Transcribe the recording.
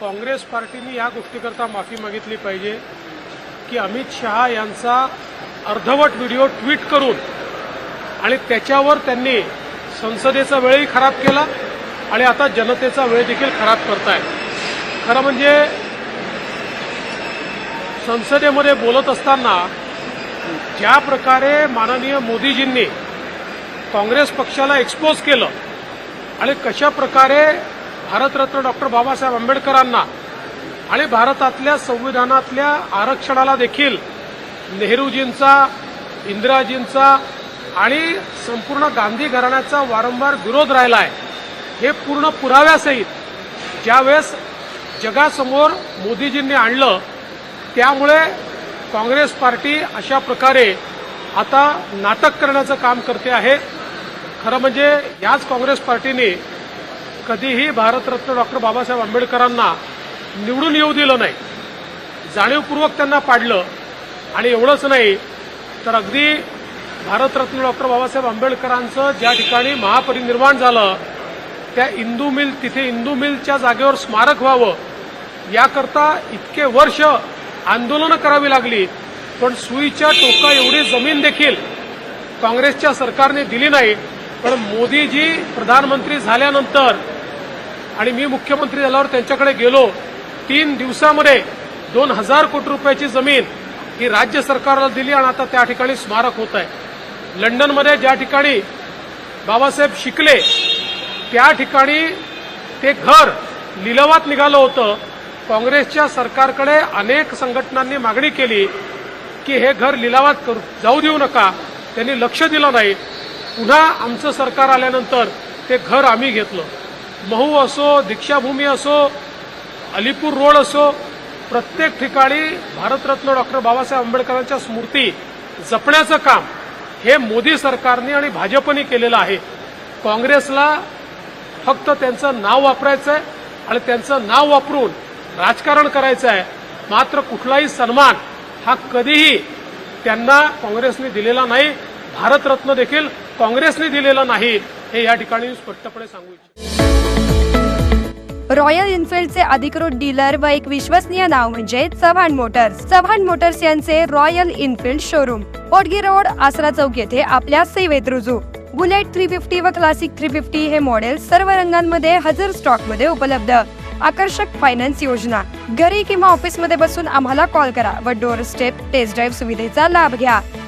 काँग्रेस पार्टीने या गोष्टीकरता माफी मागितली पाहिजे की अमित शहा यांचा अर्धवट व्हिडिओ ट्विट करून आणि त्याच्यावर त्यांनी संसदेचा वेळही खराब केला आणि आता जनतेचा वेळ देखील खराब करताय खरं म्हणजे संसदेमध्ये बोलत असताना ज्या प्रकारे माननीय मोदीजींनी काँग्रेस पक्षाला एक्सपोज केलं आणि कशा प्रकारे भारतरत्न डॉक्टर बाबासाहेब आंबेडकरांना आणि भारतातल्या संविधानातल्या आरक्षणाला देखील नेहरूजींचा इंदिराजींचा आणि संपूर्ण गांधी घराण्याचा वारंवार विरोध राहिला आहे हे पूर्ण पुराव्यासहित ज्यावेळेस जगासमोर मोदीजींनी आणलं त्यामुळे काँग्रेस पार्टी अशा प्रकारे आता नाटक करण्याचं काम करते आहे. खरं म्हणजे याच काँग्रेस पार्टीने कधीही भारतरत्न डॉक्टर बाबासाहेब आंबेडकरांना निवडून येऊ दिलं नाही जाणीवपूर्वक त्यांना पाडलं आणि एवढंच नाही तर अगदी भारतरत्न डॉक्टर बाबासाहेब आंबेडकरांचं ज्या ठिकाणी महापरिनिर्वाण झालं त्या इंदू मिल तिथे इंदू मिलच्या जागेवर स्मारक व्हावं याकरता इतके वर्ष आंदोलनं करावी लागली पण सुईच्या टोका एवढी जमीन देखील काँग्रेसच्या सरकारने दिली नाही पण मोदीजी प्रधानमंत्री झाल्यानंतर आणि मी मुख्यमंत्री झाल्यावर त्यांच्याकडे गेलो तीन दिवसामध्ये दोन हजार कोटी रुपयाची जमीन ही राज्य सरकारला दिली आणि आता त्या ठिकाणी स्मारक होत आहे. लंडनमध्ये ज्या ठिकाणी बाबासाहेब शिकले त्या ठिकाणी ते घर लिलावात निघालं होतं. काँग्रेसच्या सरकारकडे अनेक संघटनांनी मागणी केली की हे घर लिलावात करू जाऊ देऊ नका. त्यांनी लक्ष दिलं नाही. पुन्हा आमचं सरकार आल्यानंतर ते घर आम्ही घेतलं. महू असो दीक्षाभूमी असो अलीपूर रोड असो प्रत्येक ठिकाणी भारतरत्न डॉक्टर बाबासाहेब आंबेडकरांच्या स्मृती जपण्याचं काम हे मोदी सरकारने आणि भाजपने केलेलं आहे. काँग्रेसला फक्त त्यांचं नाव वापरायचं आहे आणि त्यांचं नाव वापरून राजकारण करायचं आहे मात्र कुठलाही सन्मान हा कधीही त्यांना काँग्रेसने दिलेला नाही. भारतरत्न देखील काँग्रेसने दिलेला नाही हे या ठिकाणी स्पष्टपणे सांगू इच्छितो. रॉयल इन्फिल्डचे अधिकृत डीलर व एक विश्वसनीय नाव म्हणजे चव्हाण मोटर्स. चव्हाण मोटर्स यांचे Royal Enfield showroom. Odgi road Asara चौक येथे आपल्या सेवेत रुजू. बुलेट थ्री फिफ्टी व क्लासिक थ्री फिफ्टी हे मॉडेल सर्व रंगांमध्ये हजर स्टॉकमध्ये उपलब्ध. आकर्षक फायनान्स योजना. घरी किंवा ऑफिसमध्ये बसून आम्हाला कॉल करा व डोर स्टेप टेस्ट ड्राईव्ह सुविधेचा लाभ घ्या.